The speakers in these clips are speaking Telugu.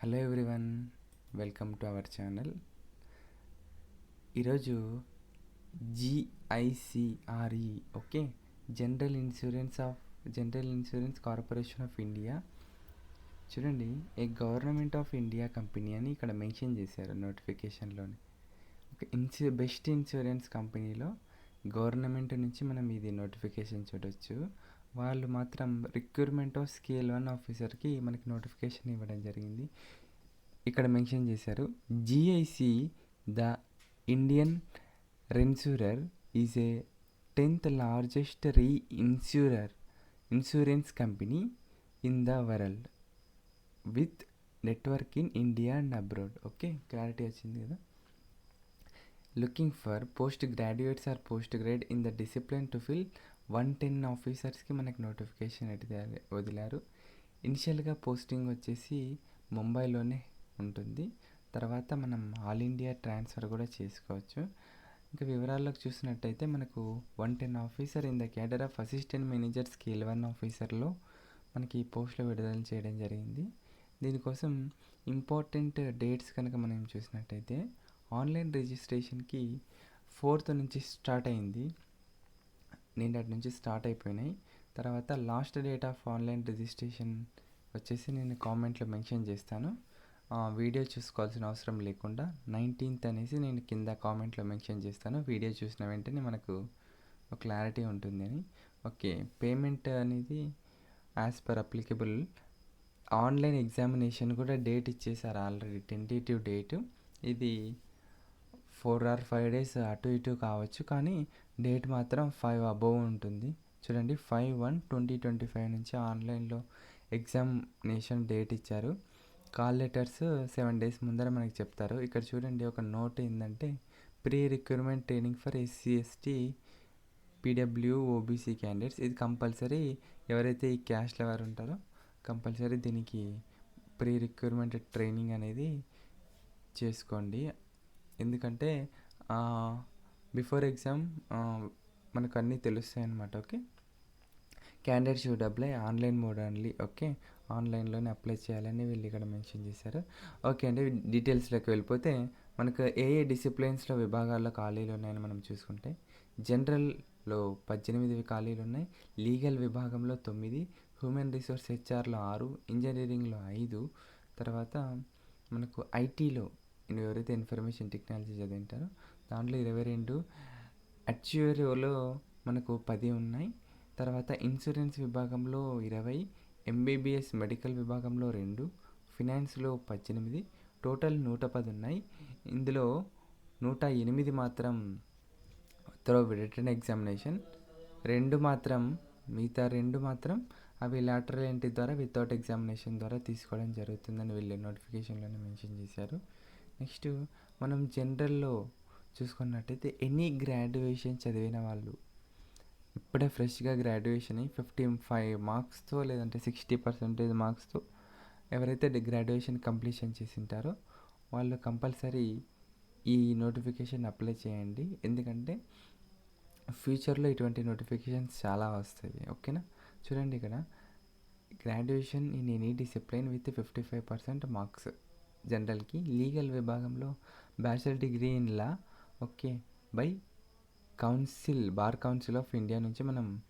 Hello everyone welcome to our channel. ఈరోజు GIC RE okay? General insurance of general insurance corporation of India. చూడండి a government of India company అని ఇక్కడ మెన్షన్ చేశారు నోటిఫికేషన్లోని. ఓకే ఇన్సూ బెస్ట్ ఇన్సూరెన్స్ కంపెనీలో గవర్నమెంట్ నుంచి మనం ఇది నోటిఫికేషన్ చూడొచ్చు. వాళ్ళు మాత్రం రిక్రూట్మెంట్ ఆఫ్ స్కేల్ వన్ ఆఫీసర్కి మనకి నోటిఫికేషన్ ఇవ్వడం జరిగింది. ఇక్కడ మెన్షన్ చేశారు. GIC the Indian reinsurer is a tenth largest reinsurer insurance company in the world with network in India and abroad okay clarity వచ్చింది కదా? Looking for post graduates or post grade in the discipline to fill one ten ఆఫీసర్స్కి మనకి నోటిఫికేషన్ అయితే వదిలారు. ఇనిషియల్గా పోస్టింగ్ వచ్చేసి ముంబైలోనే ఉంటుంది. తర్వాత మనం ఆల్ ఇండియా ట్రాన్స్ఫర్ కూడా చేసుకోవచ్చు. ఇంకా వివరాల్లోకి చూసినట్టయితే మనకు one ten officer in the cadre of assistant manager scale one ఆఫీసర్లో మనకి పోస్టులు విడుదల చేయడం జరిగింది. దీనికోసం ఇంపార్టెంట్ డేట్స్ కనుక మనం చూసినట్టయితే ఆన్లైన్ రిజిస్ట్రేషన్కి ఫోర్త్ నుంచి స్టార్ట్ అయింది. నిన్నటి నుంచి స్టార్ట్ అయిపోయినాయి. తర్వాత last date of online registration వచ్చేసి నేను కామెంట్లో మెన్షన్ చేస్తాను. వీడియో చూసుకోవాల్సిన అవసరం లేకుండా నైన్టీన్త్ అనేసి నేను కింద కామెంట్లో మెన్షన్ చేస్తాను. వీడియో చూసిన వెంటనే మనకు ఒక క్లారిటీ ఉంటుంది అని. ఓకే పేమెంట్ అనేది as per applicable. Online examination కూడా డేట్ ఇచ్చేసారు ఆల్రెడీ టెంటేటివ్ డేట్. ఇది ఫోర్ ఆర్ ఫైవ్ డేస్ అటు ఇటు కావచ్చు కానీ డేట్ మాత్రం ఫైవ్ అబోవ్ ఉంటుంది. చూడండి five one twenty twenty five నుంచి ఆన్లైన్లో ఎగ్జామినేషన్ డేట్ ఇచ్చారు. కాల్ లెటర్స్ సెవెన్ డేస్ ముందర మనకి చెప్తారు. ఇక్కడ చూడండి ఒక నోట్ ఏంటంటే pre recruitment training for SC ST PW OBC candidates. ఇది కంపల్సరీ ఎవరైతే ఈ క్యాస్ట్ ఎవరు ఉంటారో కంపల్సరీ దీనికి ప్రీ రిక్రూట్మెంట్ ట్రైనింగ్ అనేది చేసుకోండి. ఎందుకంటే బిఫోర్ ఎగ్జామ్ మనకు అన్నీ తెలుస్తాయి అన్నమాట okay? Candidate should apply online mode only okay? ఆన్లైన్లోనే అప్లై చేయాలని వీళ్ళు ఇక్కడ మెన్షన్ చేశారు. ఓకే అండి డీటెయిల్స్లోకి వెళ్ళిపోతే మనకు ఏ ఏ డిసిప్లిన్స్లో విభాగాల్లో ఖాళీలు ఉన్నాయని మనం చూసుకుంటే జనరల్లో పద్దెనిమిది ఖాళీలు ఉన్నాయి లీగల్ విభాగంలో తొమ్మిది హ్యూమన్ రిసోర్స్ హెచ్ఆర్లో ఆరు ఇంజనీరింగ్లో ఐదు తర్వాత మనకు ఐటీలో ఎవరైతే ఇన్ఫర్మేషన్ టెక్నాలజీ చదివింటారో దాంట్లో ఇరవై రెండు అచ్యూరియోలో మనకు పది ఉన్నాయి. తర్వాత ఇన్సూరెన్స్ విభాగంలో ఇరవై ఎంబీబీఎస్ మెడికల్ విభాగంలో రెండు ఫినాన్స్లో పద్దెనిమిది టోటల్ నూట పది ఉన్నాయి. ఇందులో నూట ఎనిమిది మాత్రం త్రో రిటర్న్ ఎగ్జామినేషన్ రెండు మాత్రం మిగతా రెండు మాత్రం అవి లాటరల్ ఎంట్రీ ద్వారా వితౌట్ ఎగ్జామినేషన్ ద్వారా తీసుకోవడం జరుగుతుందని వీళ్ళు నోటిఫికేషన్లోనే మెన్షన్ చేశారు. నెక్స్ట్ మనం జనరల్లో చూసుకున్నట్టయితే ఎనీ గ్రాడ్యుయేషన్ చదివిన వాళ్ళు ఇప్పుడే ఫ్రెష్గా గ్రాడ్యుయేషన్ అయ్యి ఫిఫ్టీ ఫైవ్ మార్క్స్తో లేదంటే సిక్స్టీ పర్సెంటేజ్ మార్క్స్తో ఎవరైతే గ్రాడ్యుయేషన్ కంప్లీషన్ చేసింటారో వాళ్ళు కంపల్సరీ ఈ నోటిఫికేషన్ అప్లై చేయండి. ఎందుకంటే ఫ్యూచర్లో ఇటువంటి నోటిఫికేషన్స్ చాలా వస్తాయి. ఓకేనా? చూడండి ఇక్కడ. Graduation in any discipline with fifty five percent marks. జనరల్కి. Legal విభాగంలో bachelor degree in law. Okay. By council bar council of India నుంచి మనం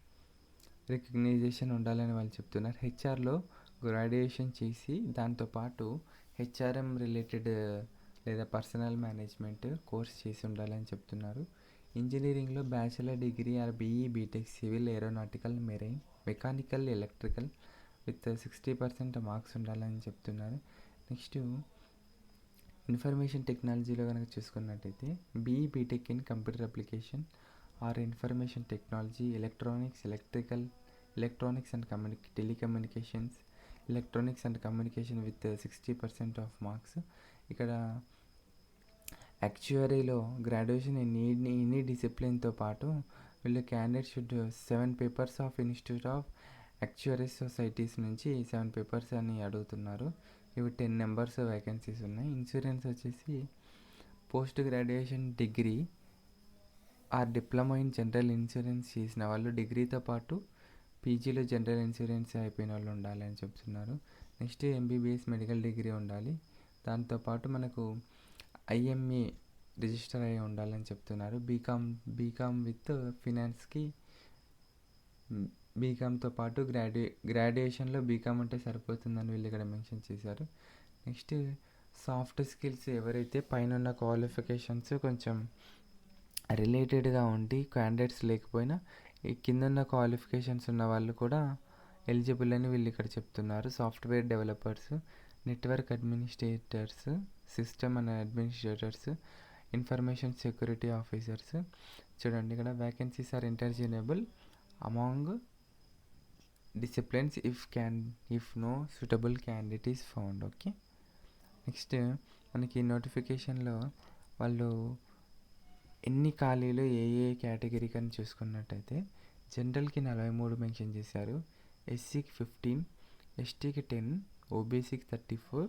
రికగ్నైజేషన్ ఉండాలని వాళ్ళు చెప్తున్నారు. హెచ్ఆర్లో గ్రాడ్యుయేషన్ చేసి దాంతోపాటు హెచ్ఆర్ఎం రిలేటెడ్ లేదా పర్సనల్ మేనేజ్మెంట్ కోర్స్ చేసి ఉండాలని చెప్తున్నారు. ఇంజనీరింగ్లో bachelor degree or BE B Tech civil aeronautical marine mechanical electrical with sixty percent marks ఉండాలని చెప్తున్నారు. నెక్స్ట్ ఇన్ఫర్మేషన్ టెక్నాలజీలో కనుక చూసుకున్నట్టయితే BE B Tech in computer application or information technology electronics electrical electronics and కమ్యూని telecommunications electronics and communication with sixty percent of marks. ఇక్కడ యాక్చువరీలో గ్రాడ్యుయేషన్ ఇన్ ఎనీ డిసిప్లిన్తో పాటు వీళ్ళు candidate should seven papers of institute of actuary societies నుంచి సెవెన్ పేపర్స్ అని అడుగుతున్నారు. ఇవి టెన్ నెంబర్స్ వేకెన్సీస్ ఉన్నాయి. ఇన్సూరెన్స్ వచ్చేసి post graduation degree or diploma in general insurance చేసిన వాళ్ళు డిగ్రీతో పాటు పీజీలో జనరల్ ఇన్సూరెన్స్ అయిపోయిన వాళ్ళు ఉండాలి అని చెప్తున్నారు. నెక్స్ట్ ఎంబీబీఎస్ మెడికల్ డిగ్రీ ఉండాలి. దాంతోపాటు మనకు ఐఎంఏ రిజిస్టర్ అయి ఉండాలని చెప్తున్నారు. B Com B Com with ఫినాన్స్కి బీకామ్తో పాటు గ్రాడ్యు గ్రాడ్యుయేషన్లో బీకామ్ ఉంటే సరిపోతుందని వీళ్ళు ఇక్కడ మెన్షన్ చేశారు. నెక్స్ట్ సాఫ్ట్ స్కిల్స్ ఎవరైతే పైన ఉన్న క్వాలిఫికేషన్స్ కొంచెం రిలేటెడ్గా ఉండి క్యాండిడేట్స్ లేకపోయినా ఈ కింద ఉన్న క్వాలిఫికేషన్స్ ఉన్న వాళ్ళు కూడా ఎలిజిబుల్ అని వీళ్ళు ఇక్కడ చెప్తున్నారు. Software developers network administrators system and administrators information security officers. చూడండి ఇక్కడ vacancies are interchangeable among disciplines if can if no suitable candidate is found okay next మనకి నోటిఫికేషన్లో వాళ్ళు ఎన్ని ఖాళీలు ఏ ఏ కేటగిరీకి అని చూసుకున్నట్టయితే జనరల్కి నలభై మూడు మెన్షన్ చేశారు. ఎస్సీకి ఫిఫ్టీన్ ఎస్టీకి టెన్ ఓబీసీకి థర్టీ ఫోర్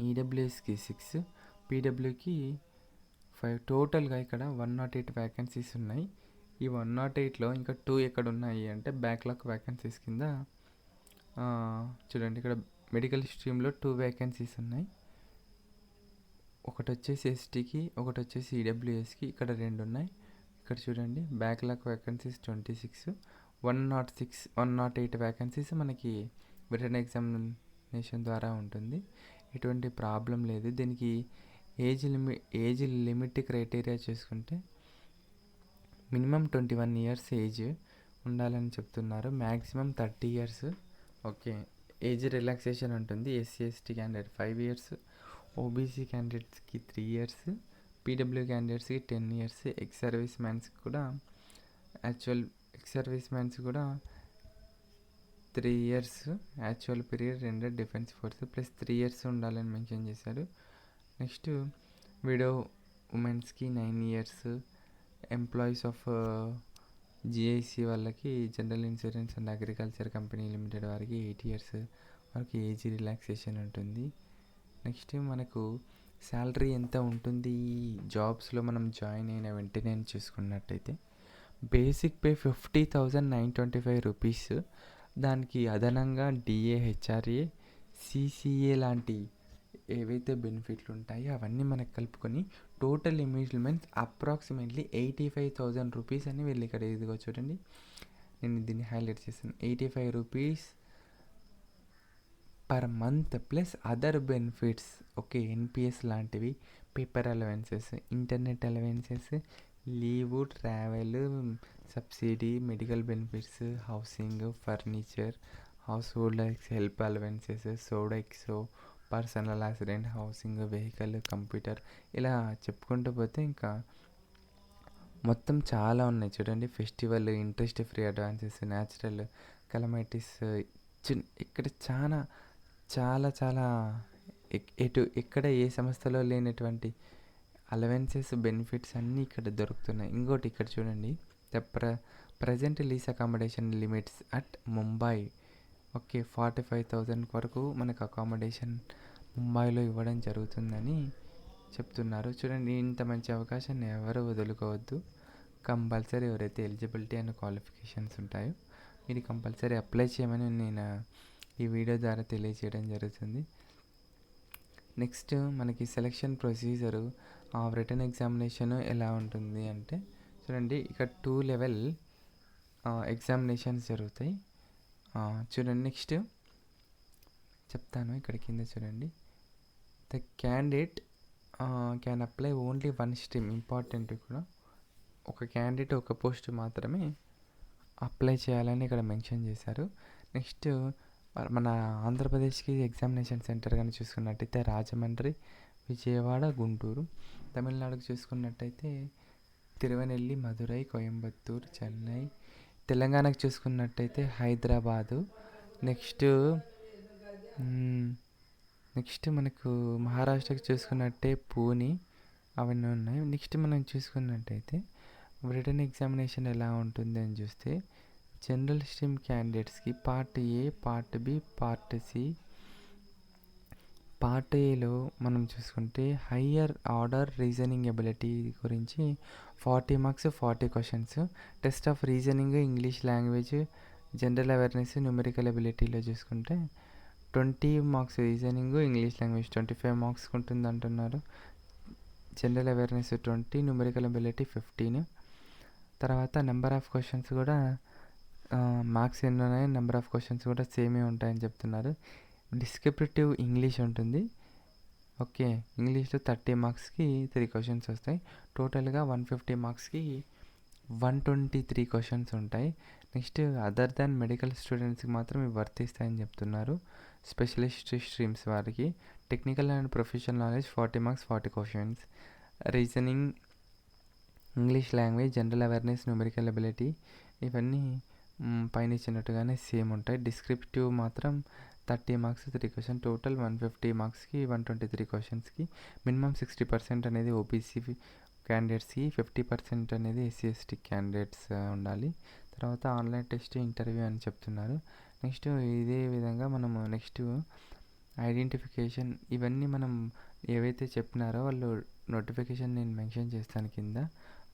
ఈడబ్ల్యూఎస్కి సిక్స్ పీడబ్ల్యూకి ఫైవ్ టోటల్గా ఇక్కడ వన్ నాట్ ఎయిట్ వ్యాకెన్సీస్ ఉన్నాయి. ఈ వన్ నాట్ ఎయిట్లో ఇంకా టూ ఎక్కడ ఉన్నాయి అంటే బ్యాక్లాగ్ వ్యాకెన్సీస్ కింద చూడండి ఇక్కడ మెడికల్ స్ట్రీమ్లో టూ వేకెన్సీస్ ఉన్నాయి. ఒకటి వచ్చేసి ఎస్టీకి ఒకటి వచ్చేసి ఈడబ్ల్యూఎస్కి ఇక్కడ రెండు ఉన్నాయి. ఇక్కడ చూడండి backlog vacancies twenty six one nought six one nought eight vacancies మనకి రిటర్న్ ఎగ్జామినేషన్ ద్వారా ఉంటుంది. ఎటువంటి ప్రాబ్లం లేదు. దీనికి ఏజ్ లిమి ఏజ్ లిమిట్ క్రైటీరియా చూసుకుంటే minimum twenty one years age ఉండాలని చెప్తున్నారు. Maximum thirty years. Okay. Age relaxation ఉంటుంది. SC ST candidate five years. OBC క్యాండిడేట్స్కి త్రీ ఇయర్స్. పీడబ్ల్యూ క్యాండిడేట్స్కి టెన్ ఇయర్స్. ఎక్స్ సర్వీస్ మ్యాన్స్కి కూడా యాక్చువల్ ఎక్స్ సర్వీస్ మ్యాన్స్ కూడా త్రీ ఇయర్స్. యాక్చువల్ పీరియడ్ రెండు defence force plus three years ఉండాలని మెన్షన్ చేశారు. Next widow ఉమెన్స్కి nine years. Employees of GIC వాళ్ళకి general insurance and agriculture company limited వారికి ఎయిట్ ఇయర్స్ వరకు ఏజ్ రిలాక్సేషన్ ఉంటుంది. నెక్స్ట్ మనకు శాలరీ ఎంత ఉంటుంది? ఈ జాబ్స్లో మనం జాయిన్ అయిన వెంటనే చూసుకున్నట్టయితే basic pay fifty thousand nine twenty five rupees దానికి అదనంగా డిఏ హెచ్ఆర్ఏ సిసిఏ లాంటి ఏవైతే బెనిఫిట్లు ఉంటాయో అవన్నీ మనకు కలుపుకొని total investments approximately eighty five thousand rupees అని వీళ్ళు ఇక్కడ ఇదిగో చూడండి. నేను దీన్ని హైలైట్ చేస్తాను. Eighty five rupees per month plus other benefits okay NPS లాంటివి paper allowances internet allowances leave travel subsidy medical benefits housing furniture household help allowances Sodexo personal accident housing vehicle computer ఇలా చెప్పుకుంటూ పోతే ఇంకా మొత్తం చాలా ఉన్నాయి. చూడండి festival interest free advances natural calamities ఇక్కడ చాలా చాలా చాలా ఎక్- ఎటు ఎక్కడ ఏ సంస్థలో లేనటువంటి అలవెన్సెస్ బెనిఫిట్స్ అన్నీ ఇక్కడ దొరుకుతున్నాయి. ఇంకోటి ఇక్కడ చూడండి ద ప్ర present lease accommodation limits at Mumbai. Okay forty five thousand వరకు మనకు అకామిడేషన్ ముంబైలో ఇవ్వడం జరుగుతుందని చెప్తున్నారు. చూడండి ఇంత మంచి అవకాశాన్ని ఎవరు వదులుకోవద్దు. కంపల్సరీ ఎవరైతే ఎలిజిబిలిటీ అండ్ క్వాలిఫికేషన్స్ ఉంటాయో మీరు కంపల్సరీ అప్లై చేయమని నేను ఈ వీడియో ద్వారా తెలియజేయడం జరుగుతుంది. నెక్స్ట్ మనకి సెలక్షన్ ప్రొసీజరు రిటర్న్ ఎగ్జామినేషన్ ఎలా ఉంటుంది అంటే చూడండి ఇక టూ లెవెల్ ఎగ్జామినేషన్స్ జరుగుతాయి. చూడండి నెక్స్ట్. చెప్తాను ఇక్కడ కింద చూడండి. The candidate can apply only one stream important కూడా. ఒక క్యాండిడేట్ ఒక పోస్ట్ మాత్రమే అప్లై చేయాలని ఇక్కడ మెన్షన్ చేశారు. నెక్స్ట్ మన ఆంధ్రప్రదేశ్కి ఎగ్జామినేషన్ సెంటర్ కానీ చూసుకున్నట్టయితే రాజమండ్రి విజయవాడ గుంటూరు. తమిళనాడుకు చూసుకున్నట్టయితే తిరువనెల్లి మధురై కోయంబత్తూర్ చెన్నై తెలంగాణకు చూసుకున్నట్టయితే హైదరాబాదు. నెక్స్ట్ నెక్స్ట్ మనకు మహారాష్ట్రకు చూసుకున్నట్టే పూణే అవన్నీ ఉన్నాయి. నెక్స్ట్ మనం చూసుకున్నట్టయితే రిటర్న్ ఎగ్జామినేషన్ ఎలా ఉంటుంది అని చూస్తే జనరల్ స్ట్రీమ్ క్యాండిడేట్స్కి part A part B part C part ఏలో మనం చూసుకుంటే హయ్యర్ ఆర్డర్ రీజనింగ్ ఎబిలిటీ గురించి forty marks forty questions. Test of reasoning English language general awareness numerical ఎబిలిటీలో చూసుకుంటే twenty marks reasoning English language twenty five marks ఉంటుంది అంటున్నారు general awareness twenty numerical ability fifteen. తర్వాత నెంబర్ ఆఫ్ క్వశ్చన్స్ కూడా మార్క్స్ ఎన్ని ఉన్నాయి నెంబర్ ఆఫ్ క్వశ్చన్స్ కూడా సేమే ఉంటాయని చెప్తున్నారు. డిస్క్రిప్టివ్ ఇంగ్లీష్ ఉంటుంది. ఓకే ఇంగ్లీష్లో థర్టీ మార్క్స్కి త్రీ క్వశ్చన్స్ వస్తాయి. టోటల్గా వన్ ఫిఫ్టీ మార్క్స్కి వన్ ట్వంటీ త్రీ క్వశ్చన్స్ ఉంటాయి. నెక్స్ట్ అదర్ దాన్ మెడికల్ స్టూడెంట్స్కి మాత్రం ఇవి వర్తిస్తాయని చెప్తున్నారు. స్పెషలిస్ట్ స్ట్రీమ్స్ వారికి. Technical and professional knowledge forty marks forty questions. Reasoning English language general awareness numerical ability ఇవన్నీ పైన ఇచ్చినట్టుగానే సేమ్ ఉంటాయి. డిస్క్రిప్టివ్ మాత్రం thirty marks three question total one fifty మార్క్స్కి వన్ ట్వంటీ త్రీ క్వశ్చన్స్కి మినిమం సిక్స్టీ పర్సెంట్ అనేది ఓబీసీ క్యాండిడేట్స్కి ఫిఫ్టీ పర్సెంట్ అనేది ఎస్సీ ఎస్టీ క్యాండిడేట్స్ ఉండాలి. తర్వాత ఆన్లైన్ టెస్ట్ ఇంటర్వ్యూ అని చెప్తున్నారు. నెక్స్ట్ ఇదే విధంగా మనం నెక్స్ట్ ఐడెంటిఫికేషన్ ఇవన్నీ మనం ఏవైతే చెప్పినారో వాళ్ళు నోటిఫికేషన్ నేను మెన్షన్ చేస్తాను కింద.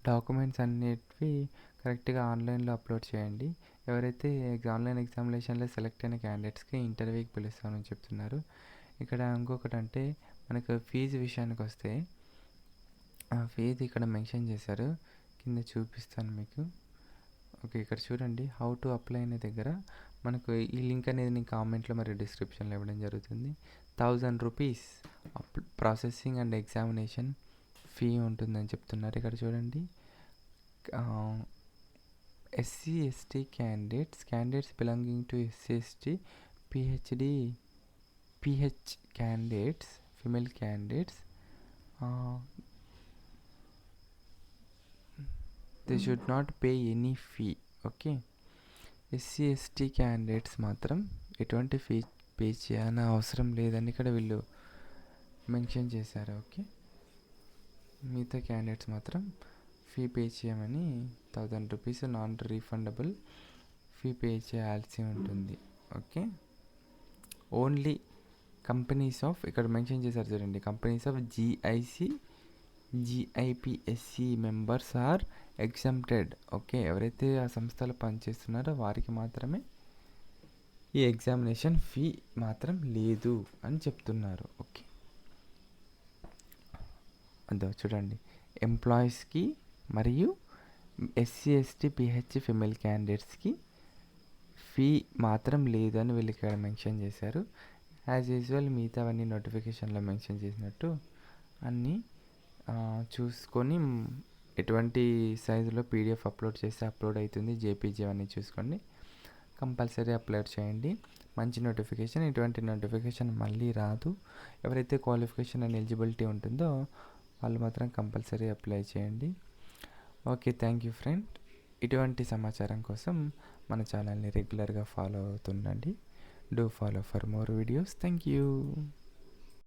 డాక్యుమెంట్స్ అన్నిటివి కరెక్ట్గా ఆన్లైన్లో అప్లోడ్ చేయండి. ఎవరైతే ఆన్లైన్ ఎగ్జామినేషన్లో సెలెక్ట్ అయిన క్యాండిడేట్స్కి ఇంటర్వ్యూకి పిలుస్తామని చెప్తున్నారు. ఇక్కడ ఇంకొకటి అంటే మనకు ఫీజు విషయానికి వస్తే ఆ ఫీజు ఇక్కడ మెన్షన్ చేశారు. కింద చూపిస్తాను మీకు. ఓకే ఇక్కడ చూడండి. హౌ టు అప్లై అనే దగ్గర మనకు ఈ లింక్ అనేది నేను కామెంట్లో మరియు డిస్క్రిప్షన్లో ఇవ్వడం జరుగుతుంది. Thousand rupees processing and examination fee ఉంటుందని చెప్తున్నారు. ఇక్కడ చూడండి. SC ST candidates candidates belonging to SC ST PhD PH candidates female candidates they should not pay any fee okay SC ST candidates మాత్రం ఎటువంటి ఫీ పే చేయాలని అవసరం లేదని ఇక్కడ వీళ్ళు మెన్షన్ చేశారు ఓకే మిగతా క్యాండిడేట్స్ మాత్రం ఫీ పే చేయమని thousand rupees non refundable fee pay చేయాల్సి ఉంటుంది. ఓకే? ఓన్లీ కంపెనీస్ ఆఫ్ ఇక్కడ మెన్షన్ చేశారు చూడండి companies of GIC GIPSC members are exempted. Okay? ఎవరైతే ఆ సంస్థలో పనిచేస్తున్నారో వారికి మాత్రమే ఈ ఎగ్జామినేషన్ ఫీ మాత్రం లేదు అని చెప్తున్నారు. ఓకే? అదో చూడండి ఎంప్లాయీస్కి మరియు ఎస్సీ ఎస్టీ పిహెచ్ ఫిమేల్ క్యాండిడేట్స్కి ఫీ మాత్రం లేదు అని వీళ్ళు ఇక్కడ మెన్షన్ చేశారు. యాజ్ యూజువల్ మిగతావన్నీ నోటిఫికేషన్లో మెన్షన్ చేసినట్టు అన్నీ చూసుకొని ఎటువంటి సైజులో పీడిఎఫ్ అప్లోడ్ చేస్తే అప్లోడ్ అవుతుంది. జేపీజీ అవన్నీ చూసుకోండి కంపల్సరీ అప్లోడ్ చేయండి. మంచి నోటిఫికేషన్. ఇటువంటి నోటిఫికేషన్ మళ్ళీ రాదు. ఎవరైతే క్వాలిఫికేషన్ అండ్ ఎలిజిబిలిటీ ఉంటుందో వాళ్ళు మాత్రం కంపల్సరీ అప్లై చేయండి. Okay thank you friend. ఇటువంటి సమాచారం కోసం మన ఛానల్ని రెగ్యులర్గా follow అవుతుండండి. Do follow for more videos. Thank you.